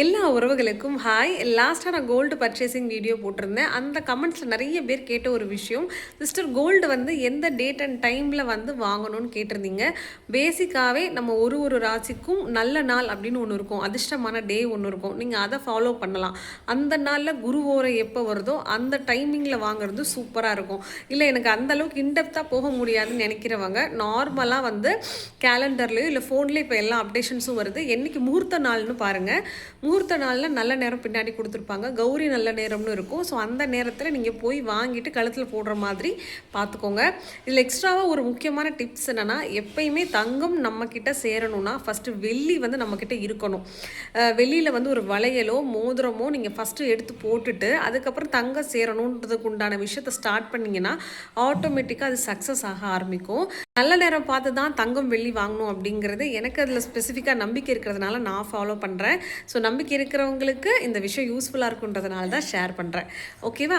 எல்லா உறவுகளுக்கும் ஹாய் லாஸ்ட்டாக நான் கோல்டு பர்ச்சேசிங் வீடியோ போட்டிருந்தேன். அந்த கமெண்ட்ஸில் நிறைய பேர் கேட்ட ஒரு விஷயம். சிஸ்டர் கோல்டு வந்து எந்த டேட் அண்ட் டைமில் வந்து வாங்கணும்னு கேட்டிருந்தீங்க? பேசிக்காகவே நம்ம ஒரு ஒரு ராசிக்கும் நல்ல நாள் அப்படின்னு ஒன்று இருக்கும். அதிர்ஷ்டமான டே ஒன்று இருக்கும். நீங்கள் அதை ஃபாலோ பண்ணலாம். அந்த நாளில் குரு ஓரை எப்போ வருதோ அந்த டைமிங்கில் வாங்குறது சூப்பராக இருக்கும். இல்லை எனக்கு அந்தளவுக்கு இன்டெப்த்தாக போக முடியாதுன்னு நினைக்கிறவங்க நார்மலாக வந்து கேலண்டர்லேயோ இல்லை ஃபோன்லேயே இப்போ எல்லா அப்டேஷன்ஸும் வருது. என்றைக்கு முகூர்த்த நாள்னு பாருங்கள் முகூர்த்த நாளில் நல்ல நேரம் பின்னாடி கொடுத்துருப்பாங்க. கௌரி நல்ல நேரம்னு இருக்கும். ஸோ அந்த நேரத்தில் நீங்கள் போய் வாங்கிட்டு கழுத்தில் போடுற மாதிரி பார்த்துக்கோங்க இதில் எக்ஸ்ட்ராவாக ஒரு முக்கியமான டிப்ஸ் என்னென்னா எப்பயுமே தங்கம் நம்மக்கிட்ட சேரணும்னா ஃபஸ்ட்டு வெள்ளி வந்து நம்மக்கிட்ட இருக்கணும். வெளியில் வந்து ஒரு வளையலோ மோதிரமோ நீங்கள் ஃபஸ்ட்டு எடுத்து போட்டுட்டு அதுக்கப்புறம் தங்கம் சேரணுன்றதுக்கு உண்டான விஷயத்தை ஸ்டார்ட் பண்ணிங்கன்னா ஆட்டோமேட்டிக்காக அது சக்ஸஸ் ஆக ஆரம்பிக்கும். நல்ல நேரம் பார்த்து தான் தங்கம் வெள்ளி வாங்கணும் அப்படிங்கிறது எனக்கு அதில் ஸ்பெசிஃபிக்காக நம்பிக்கை இருக்கிறதுனால நான் ஃபாலோ பண்ணுறேன் ஸோ நம்பிக்கை இருக்கிறவங்களுக்கு இந்த விஷயம் யூஸ்ஃபுல்லாக இருக்குன்றதுனால தான் ஷேர் பண்ணுறேன் ஓகேவா